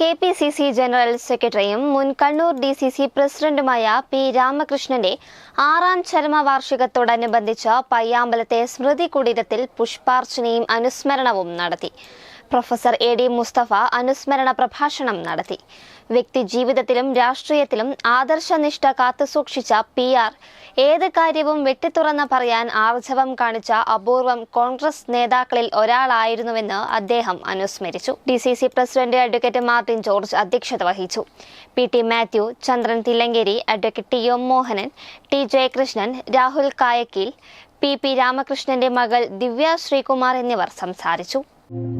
K P C C general സെക്രട്ടറിയും മുൻ Kannur D C C പ്രസിഡന്റുമായ പി രാമകൃഷ്ണന്റെ ആറാം ചരമവാർഷികത്തോടനുബന്ധിച്ച് പയ്യാമ്പലത്തെ സ്മൃതി കുടീരത്തിൽ പുഷ്പാർച്ചനയും അനുസ്മരണവും നടത്തി. പ്രൊഫസർ എ ഡി മുസ്തഫ അനുസ്മരണ പ്രഭാഷണം നടത്തി. വ്യക്തി ജീവിതത്തിലും രാഷ്ട്രീയത്തിലും ആദർശനിഷ്ഠ കാത്തുസൂക്ഷിച്ച പി ആർ ഏത് കാര്യവും വെട്ടിത്തുറന്ന് പറയാൻ ആർജവം കാണിച്ച അപൂർവം കോൺഗ്രസ് നേതാക്കളിൽ ഒരാളായിരുന്നുവെന്ന് അദ്ദേഹം അനുസ്മരിച്ചു. D C C president advocate Martin George അധ്യക്ഷത വഹിച്ചു. P T Mathew Chandran Thillankeri advocate T M Mohanan T Jayakrishnan Rahul Kayakkeel P P രാമകൃഷ്ണന്റെ മകൾ ദിവ്യ ശ്രീകുമാർ എന്നിവർ സംസാരിച്ചു.